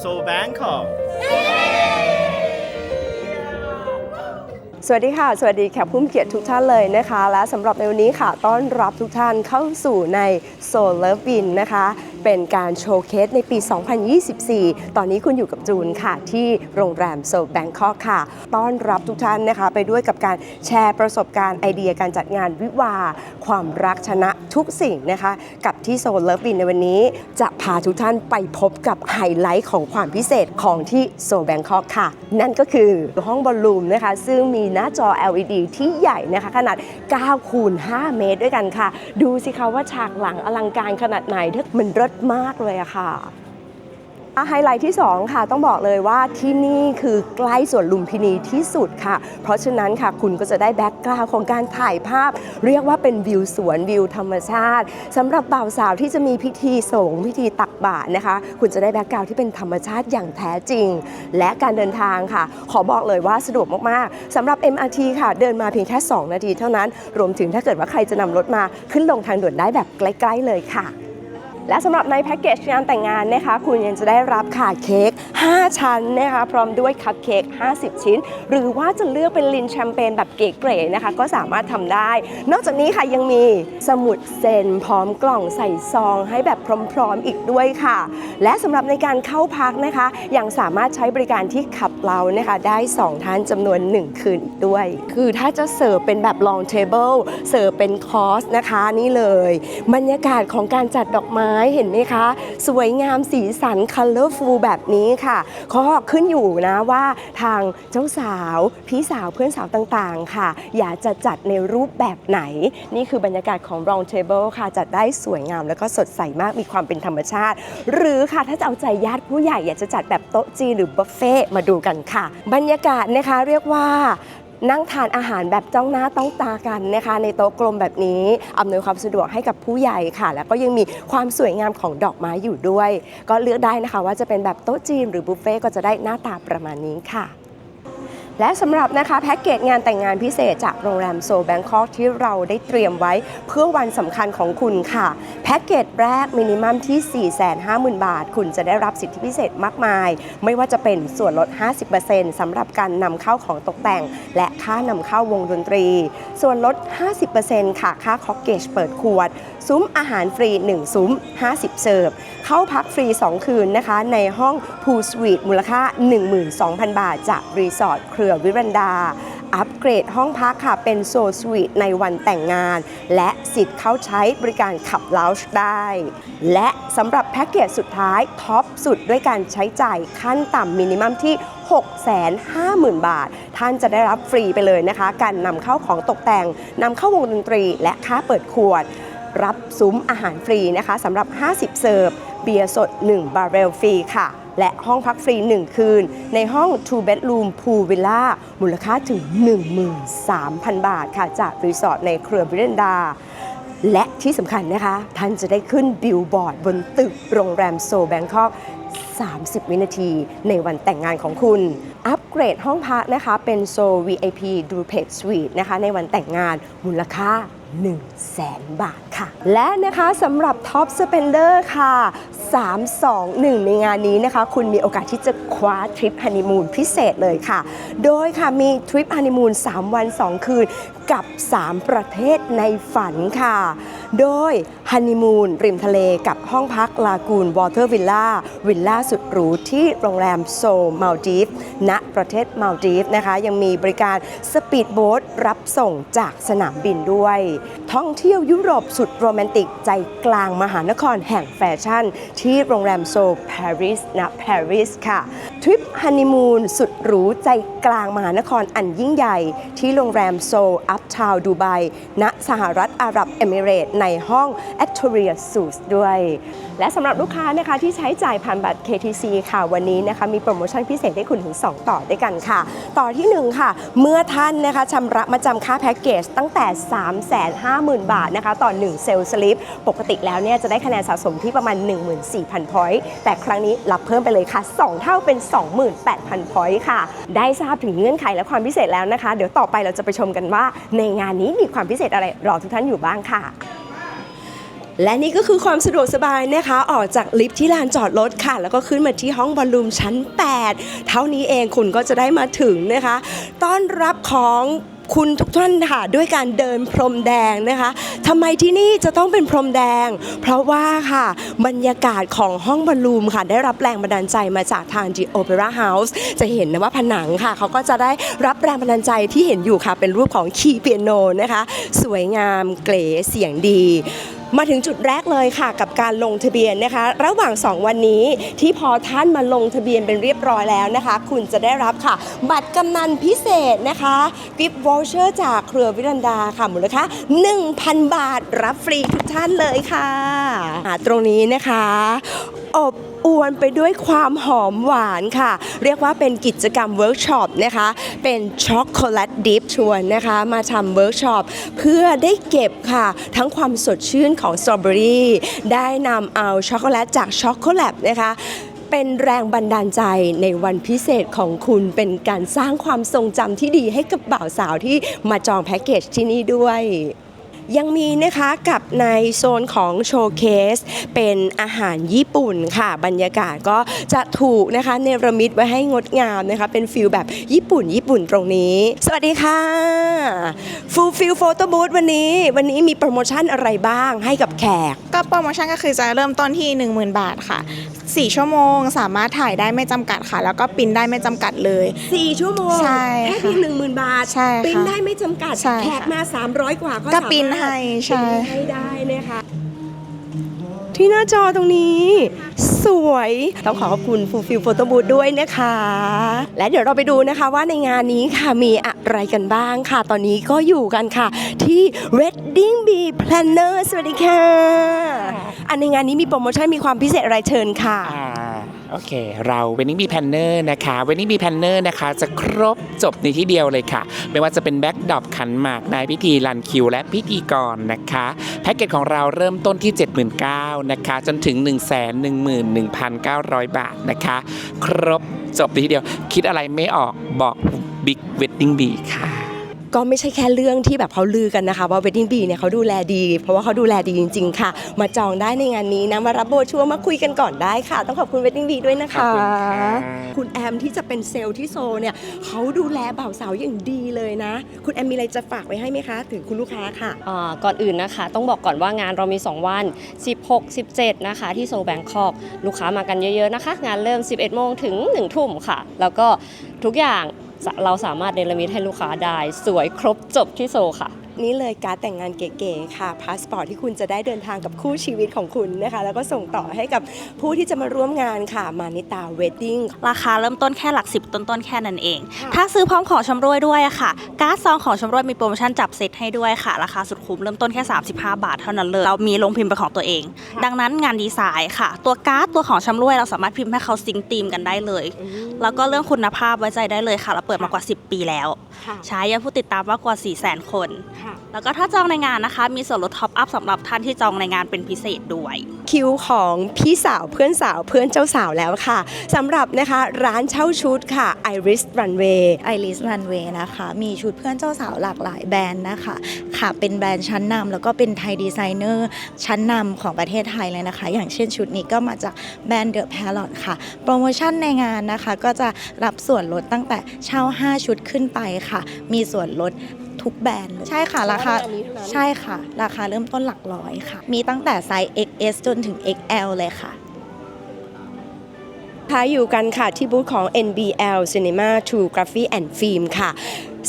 So Bangkok สวัสดีค่ะ สวัสดีแขกผู้มีเกียรติทุกท่านเลยนะคะ และสำหรับในวันนี้ค่ะ ต้อนรับทุกท่านเข้าสู่ใน Soul Love Win นะคะ เป็นการโชว์เคสในปี 2024 ตอนนี้คุณอยู่กับจูนค่ะ ที่โรงแรมโซลแบงคอกค่ะ ต้อนรับทุกท่านนะคะ ไปด้วยกับการแชร์ประสบการณ์ไอเดียการจัดงานวิวา ความรักชนะทุกสิ่งนะคะ กับที่ Soul Love Win ในวันนี้ จะพาทุกท่านไปพบกับไฮไลท์ของความพิเศษของที่โซลแบงคอกค่ะ นั่นก็คือห้องบอลลูมนะคะ ซึ่งมีหน้าจอ LED ที่ใหญ่นะคะ ขนาด 9 คูณ 5 เมตรด้วยกันค่ะ ดูสิคะว่าฉากหลังอลังการขนาดไหนมันเลิศมากเลยอะค่ะไฮไลท์ที่ 2 ค่ะต้องบอกเลยว่าที่นี่คือใกล้สวนลุมพินีที่สุดค่ะ เพราะฉะนั้นค่ะคุณก็จะได้แบ็กกราวของการถ่ายภาพ เรียกว่าเป็นวิวสวนวิวธรรมชาติสำหรับบ่าวสาวที่จะมีพิธีสงฆ์พิธีตักบาตรนะคะ คุณจะได้แบ็กกราวที่เป็นธรรมชาติอย่างแท้จริง และการเดินทางค่ะ ขอบอกเลยว่าสะดวกมากๆสำหรับ MRT ค่ะ เดินมาเพียงแค่ 2 นาทีเท่านั้น รวมถึงถ้าเกิดว่าใครจะนำรถมาขึ้นลงทางด่วนได้แบบใกล้ ๆ เลยค่ะ และสำหรับในแพ็กเกจงานแต่งงานนะคะ คุณยังจะได้รับค่ะเค้ก 5 ชั้นนะคะ พร้อมด้วยคัพเค้ก 50 ชิ้น หรือว่าจะเลือกเป็นลินแชมเปญแบบเก๋ๆนะคะ ก็สามารถทำได้ นอกจากนี้ค่ะยังมีสมุดเซนพร้อมกล่องใส่ซองให้แบบพร้อมๆอีกด้วยค่ะ และสำหรับในการเข้าพักนะคะ ยังสามารถใช้บริการที่ขับเรานะคะ ได้ 2 ท่านจำนวน 1 คืนอีกด้วย คือถ้าจะเสิร์ฟเป็นแบบ long table เสิร์ฟเป็นคอร์สนะคะนี่เลย บรรยากาศของการจัดดอกไม้เห็นไหมคะ สวยงามสีสัน colorful แบบนี้ค่ะก็ขึ้นอยู่นะว่าทางเจ้าสาว พี่สาวเพื่อนสาวต่างๆค่ะ อยากจะจัดในรูปแบบไหน นี่คือบรรยากาศของ round table ค่ะ จัดได้สวยงามแล้วก็สดใสมากมีความเป็นธรรมชาติ หรือค่ะถ้าจะเอาใจญาติผู้ใหญ่อยากจะจัดแบบโต๊ะจีนหรือบุฟเฟ่ต์มาดูกันค่ะ บรรยากาศนะคะเรียกว่า นั่งทานอาหารแบบจ้องหน้าต้องตากันนะคะ ในโต๊ะกลมแบบนี้อำนวยความสะดวกให้กับผู้ใหญ่ค่ะ แล้วก็ยังมีความสวยงามของดอกไม้อยู่ด้วย ก็เลือกได้นะคะว่าจะเป็นแบบโต๊ะจีนหรือบุฟเฟ่ต์ก็จะได้หน้าตาประมาณนี้ค่ะ และสำหรับนะคะแพ็กเกจงานแต่งงานพิเศษจากโรงแรมโซแบงคอกที่เราได้เตรียมไว้เพื่อวันสำคัญของคุณค่ะ แพ็กเกจแรกมินิมัมที่ 450,000 บาท คุณจะได้รับสิทธิพิเศษมากมาย ไม่ว่าจะเป็นส่วนลด 50%สำหรับการนำเข้าของตกแต่ง และค่านำเข้าวงดนตรี ส่วนลด 50%ค่ะค่าคอกเกจเปิดขวด ซุ้มอาหารฟรี 1 ซุ้ม 50 เสิร์ฟ เข้าพักฟรี 2 คืนนะคะ ในห้องพูลสวีทมูลค่า 12,000 บาทจากรีสอร์ทครือวิรันดา อัปเกรดห้องพักค่ะ เป็นโซสวีทในวันแต่งงาน และสิทธิ์เข้าใช้บริการขับล o ว g ์ได้ และสำหรับแพ็กเกจสุดท้าย ท็อปสุดด้วยการใช้จ่ายขั้นต่ำมินิมัมที่ 650,000 บาท ท่านจะได้รับฟรีไปเลยนะคะ การนำเข้าของตกแต่งนำเข้าวงดนตรี และค่าเปิดขวด รับซุ้มอาหารฟรีนะคะสำหรับ 50 เสิร์ฟเบียร์สด 1 บาร์เรลฟรีค่ะ และห้องพักฟรี 1 คืน ในห้อง Two Bedroom Pool Villa มูลค่าถึง 13,000 บาทค่ะ จากรีสอร์ทในเครือวิเรนดา และที่สำคัญนะคะ ท่านจะได้ขึ้นบิลบอร์ดบนตึกโรงแรมโซแบงคอก30 วินาทีในวันแต่งงานของคุณ อัปเกรดห้องพักนะคะ เป็นโซ VIP d u p l e x Suite นะคะ ในวันแต่งงานมูลค่า 1 0 0 0 0แสนบาทค่ะ และนะคะสำหรับท็อปสเปนเดอร์ค่ะ 3 2 1 ในงานนี้นะคะ คุณมีโอกาสที่จะคว้าทริปฮันนีมูนพิเศษเลยค่ะ โดยค่ะมีทริปฮันนีมูน3 วัน 2 คืนกับ 3 ประเทศในฝันค่ะ โดยฮันนีมูนริมทะเลกับห้องพักลากูนวอเตอร์วิลล่าวิลล่าสุดหรูที่โรงแรมโซมาลดีฟณประเทศมาลดีฟนะคะ ยังมีบริการสปีดโบ๊ทรับส่งจากสนามบินด้วย ท่องเที่ยวยุโรปสุดโรแมนติกใจกลางมหานครแห่งแฟชั่น ที่โรงแรมโซปารีสณปารีสค่ะ ทริปฮันนีมูนสุดหรูใจกลางมหานครอันยิ่งใหญ่ที่โรงแรมโซอพทาวดูไบณสหรัฐอาหรับเอมิเรตในห้อง a t o r i a s u s ด้วย และสำหรับลูกค้านะคะที่ใช้จ่ายผ่านบัตร KTC ค่ะวันนี้นะคะมีโปรโมชั่นพิเศษให้คุณถึง 2 ต่อด้วยกันค่ะ ต่อที่ 1 ค่ะ เมื่อท่านนะคะชำระมาจำค่าแพ็กเกจตั้งแต่ 350,000 บาทนะคะต่อ 1 เซลล์สลิปปกติแล้วเนี่ยจะได้คะแนนสะสมที่ประมาณ 14,000 พอยต์แต่ครั้งนี้รับเพิ่มไปเลยค่ะ 2 เท่าเป็น 28,000 พอยต์ค่ะ ได้ทราบถึงเงื่อนไขและความพิเศษแล้วนะคะ เดี๋ยวต่อไปเราจะไปชมกันว่าในงานนี้มีความพิเศษอะไรรอทุกท่านอยู่บ้างค่ะและนี่ก็คือความสะดวกสบายนะคะ ออกจากลิฟต์ที่ลานจอดรถค่ะ แล้วก็ขึ้นมาที่ห้องบอลลูมชั้น 8 เท่านี้เองคุณก็จะได้มาถึงนะคะ ต้อนรับของ คุณทุกท่านค่ะด้วยการเดินพรมแดงนะคะทำไมที่นี่จะต้องเป็นพรมแดง เพราะว่าค่ะบรรยากาศของห้องบอลลูมค่ะได้รับแรงบันดาลใจมาจากทาง The Opera House จะเห็นนะว่าผนังค่ะเขาก็จะได้รับแรงบันดาลใจที่เห็นอยู่ค่ะเป็นรูปของคีย์เปียโนนะคะ สวยงามเก๋เสียงดี มาถึงจุดแรกเลยค่ะ กับการลงทะเบียนนะคะ ระหว่าง 2 วันนี้ที่พอท่านมาลงทะเบียนเป็นเรียบร้อยแล้วนะคะ คุณจะได้รับค่ะ บัตรกำนันพิเศษนะคะกิฟต์วอลเชอร์จากเครือวิรันดาค่ะมูลค่า1,000 บาทรับฟรีทุกท่านเลยค่ะอ่าตรงนี้นะคะ อบอวนไปด้วยความหอมหวานค่ะ เรียกว่าเป็นกิจกรรมเวิร์กช็อปนะคะ เป็นช็อกโกแลตดิฟชวนนะคะ มาทำเวิร์กช็อปเพื่อได้เก็บค่ะ ทั้งความสดชื่นของสตรอเบอรี่ได้นำเอาช็อกโกแลตจากช็อกโกแลตนะคะเป็นแรงบันดาลใจในวันพิเศษของคุณเป็นการสร้างความทรงจำที่ดีให้กับบ่าวสาวที่มาจองแพ็กเกจที่นี่ด้วย ยังมีนะคะกับในโซนของโชว์เคส เป็นอาหารญี่ปุ่นค่ะ บรรยากาศก็จะถูกนะคะเนรมิตไว้ให้งดงามนะคะ เป็นฟิลแบบญี่ปุ่นญี่ปุ่นตรงนี้ สวัสดีค่ะฟูลฟิลโฟโต้บูธวันนี้ วันนี้มีโปรโมชั่นอะไรบ้างให้กับแขก ก็โปรโมชั่นก็คือจะเริ่มต้นที่ 10,000 บาทค่ะ 4 ชั่วโมง สามารถถ่ายได้ไม่จำกัดค่ะ แล้วก็ปริ้นได้ไม่จำกัดเลย4ชั่วโมงใช่แค่เพียงค่ะหนึ่งหมื่นบาทใช่ค่ะปริ้นได้ไม่จำกัดใช่ค่ะแขกมา 300 กว่าก็ก็สามารถปริ้นให้ใช่ ปริ้นให้ได้นะคะ ที่หน้าจอตรงนี้ สวยต้องขอขอบคุณฟูฟิลโฟโต้บูธด้วยนะคะ และเดี๋ยวเราไปดูนะคะว่าในงานนี้ค่ะมีอะไรกันบ้างค่ะ ตอนนี้ก็อยู่กันค่ะ ที่ Wedding Bee Planner สวัสดีค่ะ อันในงานนี้มีโปรโมชั่นมีความพิเศษอะไรเชิญค่ะ อ่าโอเค เราเวนิ n บีแพนเนอร์นะคะเวนิ n บีแพนเนอร์นะคะ จะครบจบในที่เดียวเลยค่ะ ไม่ว่าจะเป็นแบ็กดอปขันหมากนายพิธีรันคิว และพิธีกรนะคะ แพ็กเกจของเราเริ่มต้นที่ 79,000นะคะ จนถึง 111,900 บาทนะคะ ครบจบในที่เดียว คิดอะไรไม่ออกบอก Big Wedding B ค่ะ ก็ไม่ใช่แค่เรื่องที่แบบเขาลือกันนะคะว่า Wedding Bee เนี่ยเขาดูแลดี เพราะว่าเขาดูแลดีจริง ๆ ค่ะ มาจองได้ในงานนี้นะมารับโบรชัวร์มาคุยกันก่อนได้ค่ะ ต้องขอบคุณ Wedding Bee ด้วยนะคะขอบคุณค่ะคุณแอมที่จะเป็นเซลล์ที่โซลเนี่ยเขาดูแลบ่าวสาวอย่างดีเลยนะ คุณแอมมีอะไรจะฝากไว้ให้ไหมคะ ถึงคุณลูกค้าค่ะอ่าก่อนอื่นนะคะ ต้องบอกก่อนว่างานเรามี 2 วัน 16 17 นะคะ ที่โซแบงคอกลูกค้ามากันเยอะๆนะคะ งานเริ่ม 11โมงถึง1ทุ่มค่ะ แล้วก็ทุกอย่างสะ เราสามารถเดลมิตให้ลูกค้าได้ สวยครบจบที่โซค่ะนี่เลยการดแต่งงานเก๋ๆค่ะพาสปอร์ตที่คุณจะได้เดินทางกับคู่ชีวิตของคุณนะคะ แล้วก็ส่งต่อให้กับผู้ที่จะมาร่วมงานค่ะมานิตาเวดดิ้งราคาเริ่มต้นแค่หลักสิบต้นๆแค่นั้นเองค่ะถ้าซื้อพร้อมของชำรวยด้วยอะค่ะ การ์ดซองของชำรวยมีโปรโมชั่นจับเซตให้ด้วยค่ะ ราคาสุดคุ้มเริ่มต้นแค่ 35 บาทเท่านั้นเลย เรามีลงพิมพ์เป็นของตัวเอง ดังนั้นงานดีไซน์ค่ะ ตัวการ์ดตัวของชำรวยเราสามารถพิมพ์ให้เขาซิงค์ธีมกันได้เลย แล้วก็เรื่องคุณภาพไว้ใจได้เลยค่ะ เราเปิดมากว่า 10 ปีแล้วค่ะใช้ยอดผู้ติดตามมากกว่า4 0 0 0 0 0 คนค่ะแล้วก็ถ้าจองในงานนะคะ มีส่วนลดท็อปอัพสำหรับท่านที่จองในงานเป็นพิเศษด้วย คิวของพี่สาวเพื่อนสาวเพื่อนเจ้าสาวแล้วค่ะสำหรับนะคะร้านเช่าชุดค่ะ Iris Runway ไอริสรันเวย์นะคะ มีชุดเพื่อนเจ้าสาวหลากหลายแบรนด์นะคะ ค่ะเป็นแบรนด์ชั้นนำแล้วก็เป็นไทยดีไซเนอร์ชั้นนำของประเทศไทยเลยนะคะ อย่างเช่นชุดนี้ก็มาจากแบรนด์เดอะแพลอตค่ะ โปรโมชั่นในงานนะคะ ก็จะรับส่วนลดตั้งแต่เช่า 5 ชุดขึ้นไปค่ะ มีส่วนลด ทุกแบรนด์เลยใช่ค่ะราคาเฉพาะในงานนี้เท่านั้นใช่ค่ะ ราคาเริ่มต้นหลักร้อยค่ะ มีตั้งแต่ไซส์ XS จนถึง XL เลยค่ะค่ะอยู่กันค่ะที่บูธของ NBL Cinema True Graphy and Film ค่ะ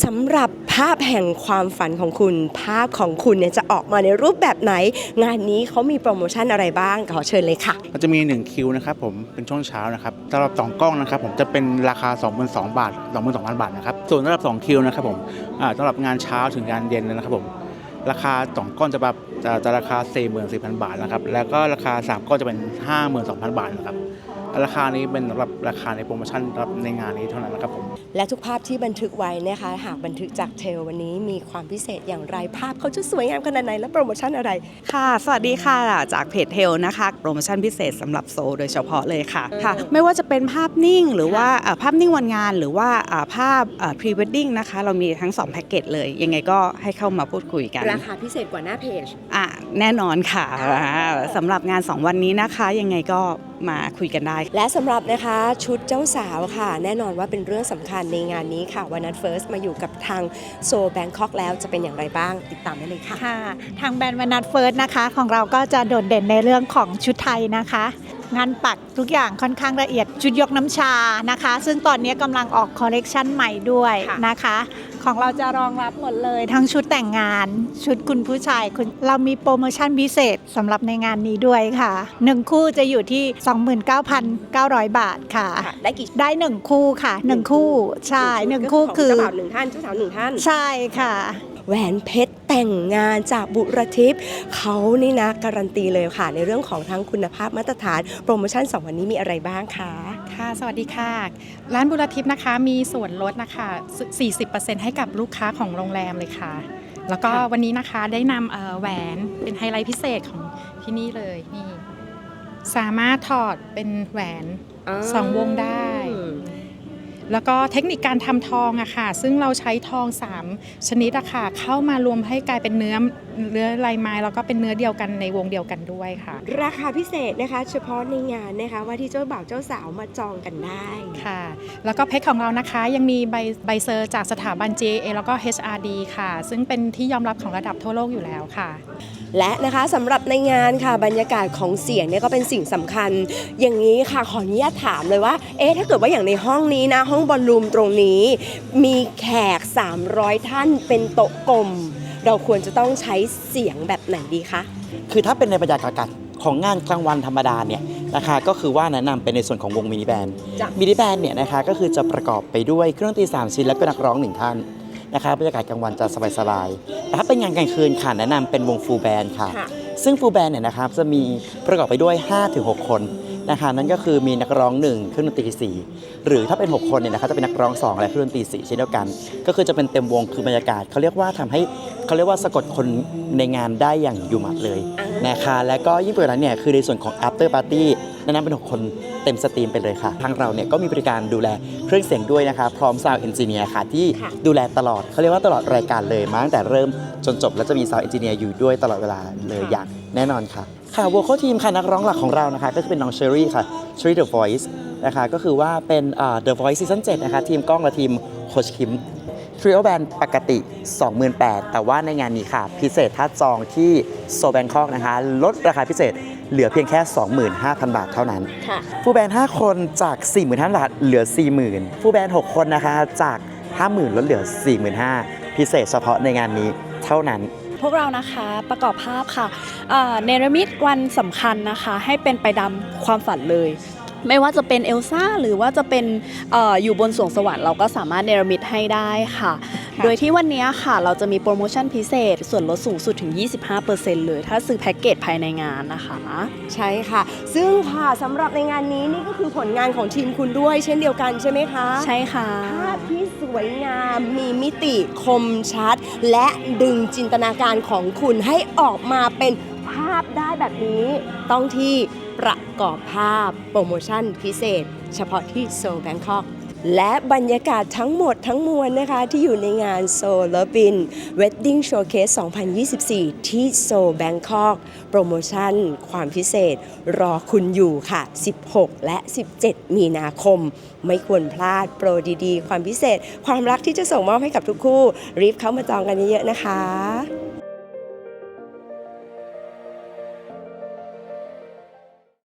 สำหรับภาพแห่งความฝันของคุณ ภาพของคุณเนี่ยจะออกมาในรูปแบบไหน งานนี้เขามีโปรโมชั่นอะไรบ้างขอเชิญเลยค่ะมันจะมี 1 คิวนะครับผมเป็นช่วงเช้านะครับสำหรับ 2 กล้องนะครับผมจะเป็นราคา 22,000 บาท 22,000 บาทนะครับส่วนสำหรับ 2 คิวนะครับผมสำหรับงานเช้าถึงงานเย็นนะครับผมราคา 2 ก้อนจะแบบจะจะราคา44,000 บาทนะครับแล้วก็ราคา 3 ก้อนจะเป็น 52,000 บาทนะครับ ราคานี้เป็นสำหรับราคาในโปรโมชั่นสำหรับในงานนี้เท่านั้นนะครับผมและทุกภาพที่บันทึกไว้นะคะ หากบันทึกจากเทลวันนี้มีความพิเศษอย่างไรภาพเขาจะสวยงามขนาดไหนและโปรโมชั่นอะไร ค่ะ สวัสดีค่ะ จากเพจเทลนะคะ โปรโมชั่นพิเศษสำหรับโซลโดยเฉพาะเลยค่ะเออค่ะ ไม่ว่าจะเป็นภาพนิ่งหรือว่าอ่าภาพนิ่งวันงาน หรือว่าอ่าภาพพรีเวดดิ้งนะคะ เรามีทั้ง 2 แพ็กเกจเลย ยังไงก็ให้เข้ามาพูดคุยกัน ราคาพิเศษกว่าหน้าเพจ อะแน่นอนค่ะอ่าสำหรับงาน 2 วันนี้นะคะ ยังไงก็ มาคุยกันได้ และสำหรับนะคะชุดเจ้าสาวค่ะ แน่นอนว่าเป็นเรื่องสำคัญในงานนี้ค่ะวันนัทเฟิร์สมาอยู่กับทางโซแบงคอกแล้วจะเป็นอย่างไรบ้างติดตามได้เลยค่ะค่ะ ทางแบรนด์วานัทเฟิร์สนะคะ ของเราก็จะโดดเด่นในเรื่องของชุดไทยนะคะ งานปักทุกอย่างค่อนข้างละเอียดชุดยกน้ำชานะคะ ซึ่งตอนนี้กำลังออกคอลเลกชันใหม่ด้วยค่ะนะคะ ของเราจะรองรับหมดเลย ทั้งชุดแต่งงาน ชุดคุณผู้ชายคุณเรามีโปรโมชั่นพิเศษสำหรับในงานนี้ด้วยค่ะ 1 คู่จะอยู่ที่ 29,900 บาทค่ะค่ะได้กี่ได้ 1 คู่ค่ะ 1 คู่ใช่หนึ่งคู่คือเจ้าบ่าวหนึ่งท่านเจ้าสาวหนึ่งท่าน ใช่ค่ะ แหวนเพชร แต่งงานจากบุรทิพย์เขานี่นะการันตีเลยค่ะ ในเรื่องของทั้งคุณภาพมาตรฐาน โปรโมชั่น2วันนี้มีอะไรบ้างคะค่ะ สวัสดีค่ะ ร้านบุรทิพย์นะคะ มีส่วนลดนะคะ 40%ให้กับลูกค้าของโรงแรมเลยค่ะ แล้วก็ค่ะวันนี้นะคะได้นำเอ่อแหวนเป็นไฮไลท์พิเศษของที่นี่เลยนี่สามารถถอดเป็นแหวนสองวงได้ แล้วก็เทคนิคการทำทองอะค่ะ ซึ่งเราใช้ทอง 3 ชนิดอะค่ะ เข้ามารวมให้กลายเป็นเนื้อเนื้อลายไม้แล้วก็เป็นเนื้อเดียวกันในวงเดียวกันด้วยค่ะ ราคาพิเศษนะคะ เฉพาะในงานนะคะว่าที่เจ้าบ่าวเจ้าสาวมาจองกันได้ค่ะ แล้วก็เพชรของเรานะคะยังมีใบใบเซอร์จากสถาบัน JA แล้วก็ HRD ค่ะ ซึ่งเป็นที่ยอมรับของระดับทั่วโลกอยู่แล้วค่ะ และนะคะสำหรับในงานค่ะบรรยากาศของเสียงเนี่ยก็เป็นสิ่งสำคัญ อย่างนี้ค่ะขออนุญาตถามเลยว่าเอ๊ะถ้าเกิดว่าอย่างในห้องนี้นะห้องบอลลูมตรงนี้ มีแขก 300 ท่านเป็นโต๊ะกลม เราควรจะต้องใช้เสียงแบบไหนดีคะ คือถ้าเป็นในบรรยากาศของงานกลางวันธรรมดาเนี่ยนะคะก็คือว่าแนะนำเป็นในส่วนของวงมินิแบนด์จ้ะมินิแบนด์เนี่ยนะคะก็คือจะประกอบไปด้วยเครื่องดนตรีสามชิ้นและก็นักร้องหนึ่งท่านนะคะบรรยากาศกลางวันจะสบายๆแต่ถ้าเป็นงานกลางคืนค่ะแนะนำเป็นวงฟูลแบนด์ค่ะค่ะ ซึ่งฟูลแบนด์เนี่ยนะครับจะมีประกอบไปด้วย 5-6 คน นะคะนั่นก็คือมีนักร้อง1เครื่องดนตรี4หรือถ้าเป็น 6 คนเนี่ยนะครับจะเป็นนักร้อง 2 และเครื่องดนตรี4เช่นเดียวกัน ก็คือจะเป็นเต็มวงคือบรรยากาศเขาเรียกว่าทำให้เขาเรียกว่าสะกดคนในงานได้อย่างอยู่หมัดเลยนะคะและก็ยิ่งไปกว่านั้นเนี่ยคือในส่วนของ after party แนะนำเป็น6คนเต็มสตรีมไปเลยค่ะ ทางเราเนี่ยก็มีบริการดูแลเครื่องเสียงด้วยนะคะ พร้อม sound engineer ค่ะ ที่ดูแลตลอดเขาเรียกว่าตลอดรายการเลยมาตั้งแต่เริ่มจนจบแล้วจะมี sound engineer อยู่ด้วยตลอดเวลาเลยอย่างแน่นอนค่ะ ค่ะว o ค a l ทีมค่ะนักร้องหลักของเรานะคะก็จะเป็นน้องเชอรี่ค่ะ Cherry The Voice นะคะก็คือว่าเป็นอ่า The Voice Season 7นะคะทีมกล้องและทีมโคชคิมทริโอแบนปกติ 28,000แต่ว่าในงานนี้ค่ะ พิเศษถ้าจองที่โซแบงคอกนะคะ ลดราคาพิเศษเหลือเพียงแค่ 25,000 บาทเท่านั้นค่ะฟูลแบนด์5คนจาก 45,000 บาทเหลือ 40,000ฟูลแบนด์6คนนะคะจาก 50,000ลดเหลือ 45,000 พิเศษเฉพาะในงานนี้เท่านั้น พวกเรานะคะประกอบภาพค่ะเนรมิตวันสำคัญนะคะ ให้เป็นไปดำความฝันเลย ไม่ว่าจะเป็นเอลซ่าหรือว่าจะเป็นเอออยู่บนสวงสวรรค์เราก็สามารถเนรมิตให้ได้ค่ะ โดยที่วันนี้ค่ะเราจะมีโปรโมชั่นพิเศษ ส่วนลดสูงสุดถึง 25%เลย ถ้าซื้อแพ็กเกจภายในงานนะคะ ใช่ค่ะ ซึ่งค่ะสำหรับในงานนี้นี่ก็คือผลงานของทีมคุณด้วยเช่นเดียวกันใช่ไหมคะ ใช่ค่ะภาพที่สวยงามมีมิติคมชัด และดึงจินตนาการของคุณให้ออกมาเป็นภาพได้แบบนี้ต้องที่ ประกอบภาพโปรโมชั่นพิเศษ เฉพาะที่โซแบงคอกและบรรยากาศทั้งหมดทั้งมวลนะคะ ที่อยู่ในงานโซลบิน Wedding Showcase 2024 ที่โซแบงคอกโปรโมชั่น ความพิเศษ รอคุณอยู่ค่ะ 16 และ 17 มีนาคม ไม่ควรพลาดโปรดีๆ ความพิเศษ ความรักที่จะส่งมอบให้กับทุกคู่ รีบเข้ามาจองกันเยอะๆนะคะ